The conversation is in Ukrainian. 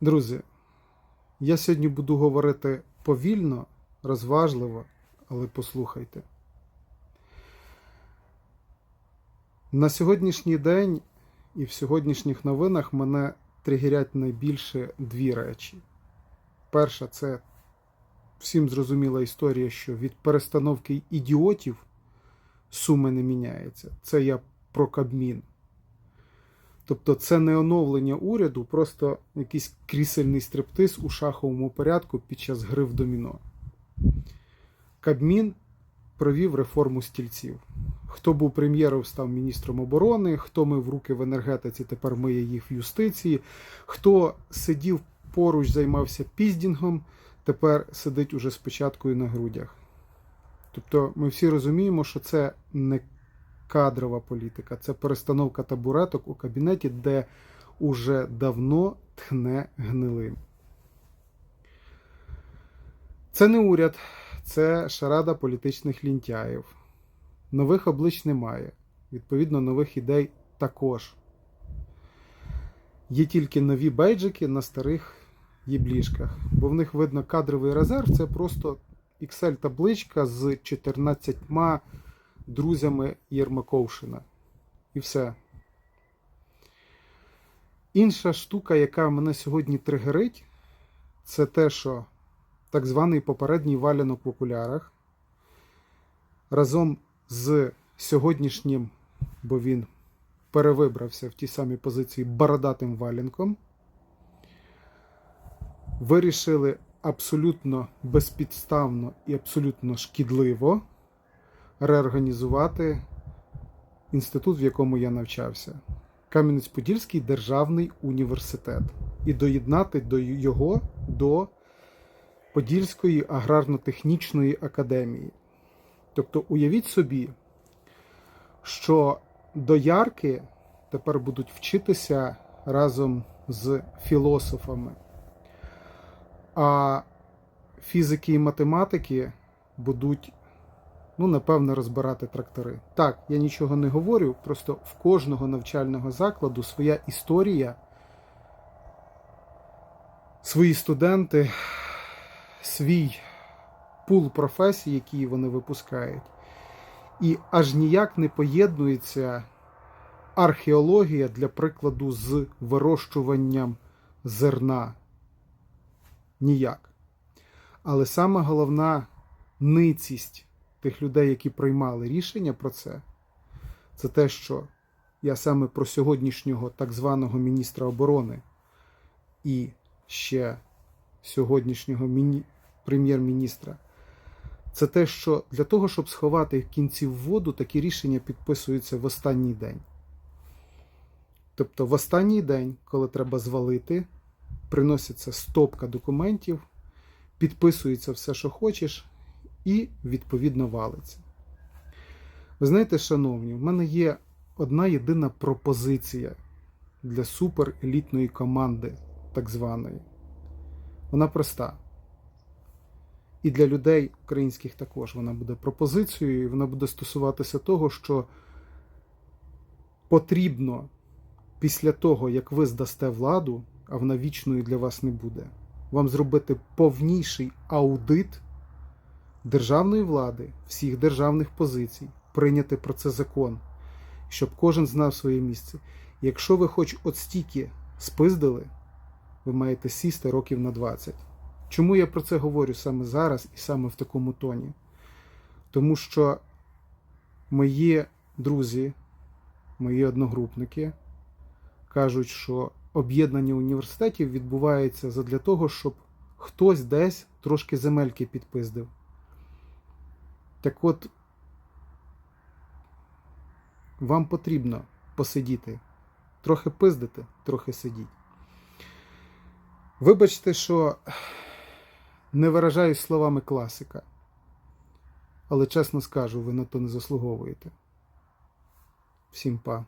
Друзі, я сьогодні буду говорити повільно, розважливо, але послухайте. На сьогоднішній день і в сьогоднішніх новинах мене тригерять найбільше дві речі. Перша це всім зрозуміла історія, що від перестановки ідіотів суми не міняється. Це я про Кабмін. Тобто це не оновлення уряду, просто якийсь крісельний стриптиз у шаховому порядку під час гри в доміно. Кабмін провів реформу стільців. Хто був прем'єром, став міністром оборони, хто мив руки в енергетиці, тепер миє їх в юстиції, хто сидів поруч, займався піздінгом, тепер сидить уже з печаткою на грудях. Тобто ми всі розуміємо, що це не кадрова політика, це перестановка табуреток у кабінеті, де уже давно тхне гнилим. Це не уряд, це шарада політичних лінтяїв. Нових облич немає. Відповідно, нових ідей також. Є тільки нові бейджики на старих єблішках, бо в них видно кадровий резерв це просто Excel-табличка з 14 друзями Єрмаковшина. І все. Інша штука, яка мене сьогодні тригерить, це те, що так званий попередній валянок в окулярах разом з сьогоднішнім, бо він перевибрався в ті самі позиції бородатим валянком, вирішили абсолютно безпідставно і абсолютно шкідливо реорганізувати інститут, в якому я навчався. Кам'янець-Подільський державний університет, і доєднати до його до Подільської аграрно-технічної академії. Тобто, уявіть собі, що доярки тепер будуть вчитися разом з філософами, а фізики і математики будуть, ну, напевно, розбирати трактори. Так, я нічого не говорю, просто в кожного навчального закладу своя історія, свої студенти, свій пул професій, які вони випускають. І аж ніяк не поєднується археологія, для прикладу, з вирощуванням зерна. Ніяк. Але саме головна ницість тих людей, які приймали рішення про це, це те, що я саме про сьогоднішнього так званого міністра оборони і ще сьогоднішнього міні... прем'єр-міністра. Це те, що для того, щоб сховати кінці в воду, такі рішення підписуються в останній день. Тобто, в останній день, коли треба звалити, приноситься стопка документів, підписується все, що хочеш, і відповідно валиться. Ви знаєте, шановні, в мене є одна єдина пропозиція для суперелітної команди, так званої. Вона проста. І для людей українських також вона буде пропозицією, і вона буде стосуватися того, що потрібно після того, як ви здасте владу, а вона вічною для вас не буде, вам зробити повніший аудит державної влади, всіх державних позицій, прийняти про це закон, щоб кожен знав своє місце. Якщо ви хоч от стільки спиздили, ви маєте сісти років на 20. Чому я про це говорю саме зараз і саме в такому тоні? Тому що мої друзі, мої одногрупники кажуть, що об'єднання університетів відбувається задля того, щоб хтось десь трошки земельки підпиздив. Так от, вам потрібно посидіти, трохи пиздити, трохи сидіть. Вибачте, що не виражаюсь словами класика, але чесно скажу, ви на то не заслуговуєте. Всім па.